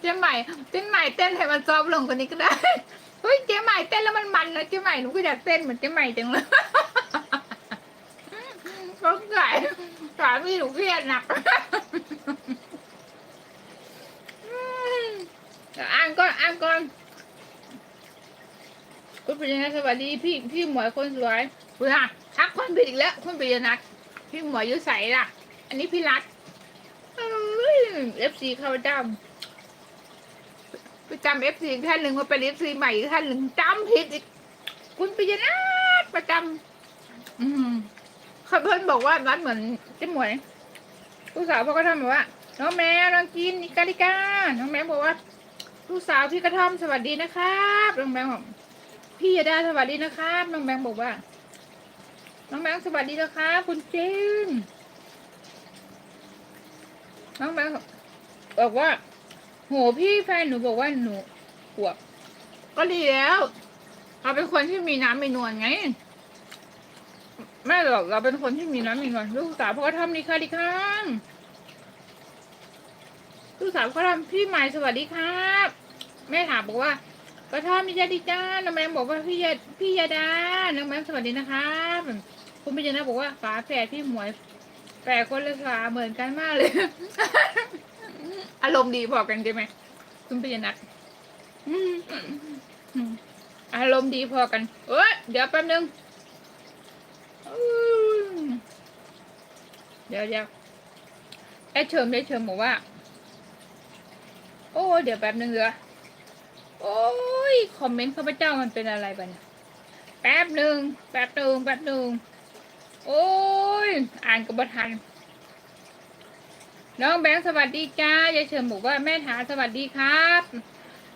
เจ๊ใหม่เจ๊ใหม่เต้นให้มันซอฟลงกว่านี้ก็ได้เฮ้ยเจ๊ใหม่เต้นแล้วมันมันนะเจ๊ใหม่หนูก็อยากเต้นเหมือนเจ๊ใหม่จังเลยก็ไก่สามีหนูเครียดหนักอ่านก่อนอ่านก่อนคุณปิยนัทสวัสดีพี่พี่หมวยคนสวยเพื่อทักคนผิดอีกแล้วคุณปิยนัทพี่หมวยยุใสล่ะ อันนี้พี่รัฐเอฟซีเข้าจำ ไปจำเอฟซีท่านหนึ่งมาเป็นเอฟซีใหม่อีกท่านหนึ่งจำผิดอีกคุณปิยนัทประจำอืมเขาเพิ่นบอกว่ารัฐเหมือนเจ๊หมวยลูกสาวพ่อก็ทำบอกว่าน้องแม่ลองกินนิกาลิกาน้องแม่บอกว่าลูกสาวพี่กระท่อมสวัสดีนะครับน้องแบงค์บอกพี่ยาดาสวัสดีนะครับน้องแบงบอกว่า น้องแบงสวัสดีนะครับคุณเจนน้องแบงบอกว่า โหพี่แฟนหนูบอกว่าหนูอวบก็ดีแล้วเราเป็นคนที่มีน้ำมีนวลไงแม่หรอกเราเป็นคนที่มีน้ำมีนวลลูกสาวพ่อก็ทำดีค่ะดีค่ะลูกสาวก็ทำพี่ใหม่สวัสดีครับ แม่ถามบอกว่าก็ทอดมิจาดิจ้าน้องแมงบอกว่าพี่ยาพี่ยาดาน้องแมงสวัสดีนะครับคุณพิจารณาบอกว่าฝาแฝดพี่หมวยแฝดคนละฝาเหมือนกันมากเลย อารมณ์ดีพอกันใช่ไหมคุณพิจารณาอืมอืมอารมณ์ดีพอกัน เอ้ยเดี๋ยวแป๊บนึงเดี๋ยวเดี๋ยวไอ้เชิมไอ้เชิมบอกว่า โอ้ เดี๋ยวแป๊บนึงเหรอโอ้ยคอมเมนต์ข้าพเจ้ามันเป็นอะไรบ้างแป๊บหนึ่งแป๊บหนึ่งแป๊บหนึ่งโอ้ย อ่านกับบทัน น้องแบงค์สวัสดีจ้ายายเฉิมบอกว่าแม่ถาสวัสดีครับ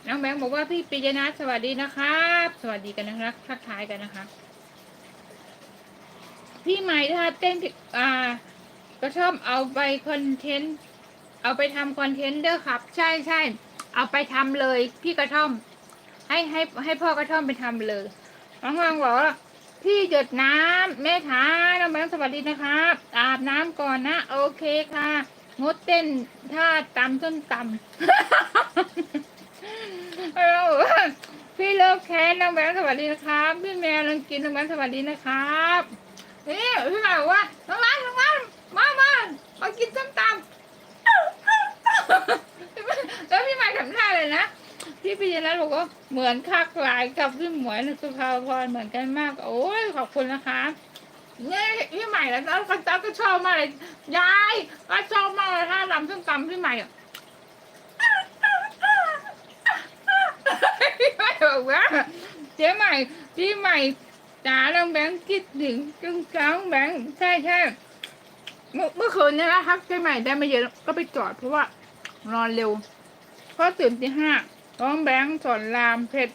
น้องแบงค์บอกว่าพี่ปิยนัทสวัสดีนะครับ สวัสดีกันนะครับทักทายกันนะคะ พี่ใหม่ถ้าเต้นอ่า ก็ชอบเอาไปคอนเทนต์เอาไปทำคอนเทนต์เด้อครับ ใช่ใช่เอาไปทำเลย พี่กระท่อม ให้ให้ให้พ่อกระท่อมไปทำเลยน้องวางบอกว่าพี่หยดน้ำแม่ถาน้องแบงค์สวัสดีนะครับอาบน้ำก่อนนะ โอเคค่ะ งดเต้นท่าตำส้นตำเอาพี่เลิฟแคนน้องแบงค์สวัสดีนะครับพี่แมวลังกินน้องแบงค์สวัสดีนะครับนี่พี่หมายบอกว่าน้องร้านน้องร้านมามามากินส้มตำแล้วพี่หมายทำท่าเลยนะพี่ปิยนัทบอกว่าเหมือนคักหลายกับพี่หมวยนสุภาพรเหมือนกันมาก โอ้ยขอบคุณนะคะ นี่พี่ใหม่แล้วแล้วก็จ้าก็ชอบมากเลยยายก็ชอบมากเลยถ้าลำส้มตำพี่ใหม่อะพี่ใหม่บอกว่าเจ๊ใหม่พี่ใหม่จ๋าน้องแบงค์คิดถึงจุงจ้องแบงค์ใช่ใช่เมื่อเมื่อคืนนี่นะครับเจ๊ใหม่ได้ไม่เยอะก็ไปจอดเพราะว่านอนเร็วเพราะตื่นที่ห้าน้องแบงค์สอนรามเพชร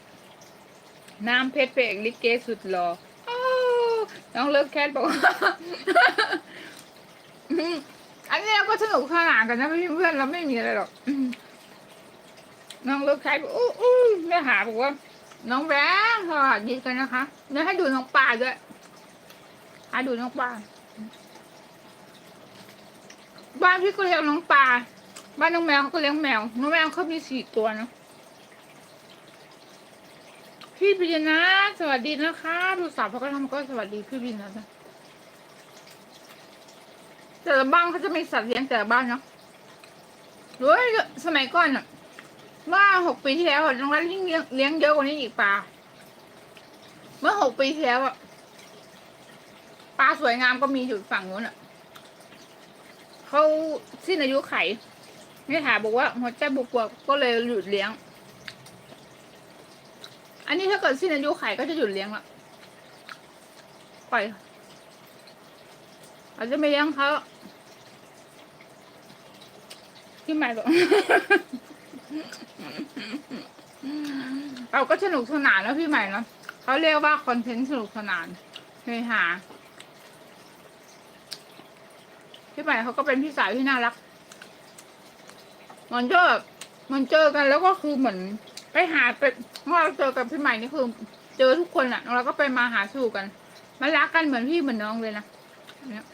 น้ำเพชรเพลงลิเกสุดหล่อ น้องเลิฟแคทบอกว่าอันนี้เราก็สนุกสนานกันนะเพื่อนๆเราไม่มีอะไรหรอกน้องเลิฟแคทบอกอู้อู้แม่หาบอกว่า น้องแบงสวัสดีกันนะคะเดี๋ยวให้ดูน้องปลาด้วยให้ดูน้องปลาบ้านพี่ก็เลี้ยงน้องปลาบ้านน้องแมวเขาก็เลี้ยงแมว น้องแมวเขามีสี่ตัวเนะ พี่พิจนาสวัสดีนะคะดูสาวเขาก็ทำก็สวัสดีพี่พิจนานะแต่ละบ้านเขาจะมีสัตว์เลี้ยงแต่ละบ้านเนาะหรือว่าสมัยก่อนอะเมื่อหกปีที่แล้วอะน้องรัฐเลี้ยงเลี้ยงเยอะกว่านี้อีกปลา เมื่อหกปีที่แล้วอะปลาสวยงามก็มีอยู่ฝั่งนู้นอะเขาสิ้นอายุไขนี่ถาบอกว่าหัวใจบวกๆก็เลยหยุดเลี้ยง อันนี้ถ้าเกิดสิ้นอายุไข่ก็จะหยุดเลี้ยงละปล่อยอาจจะไม่เลี้ยงเขาพี่ใหม่บอกเราก็สนุกสนานแล้วพี่ใหม่เนาะเขาเรียกว่าคอนเทนต์สนุกสนานเฮฮาพี่ใหม่เขาก็เป็นพี่สาวที่น่ารักมันเจอมันเจอกันแล้วก็คือเหมือน ไปหาไปเมื่อเราเจอกับพี่ใหม่นี่คือเจอทุกคนอะเราก็ไปมาหาสู่กัน มันรักกันเหมือนพี่เหมือนน้องเลยนะเนี่ย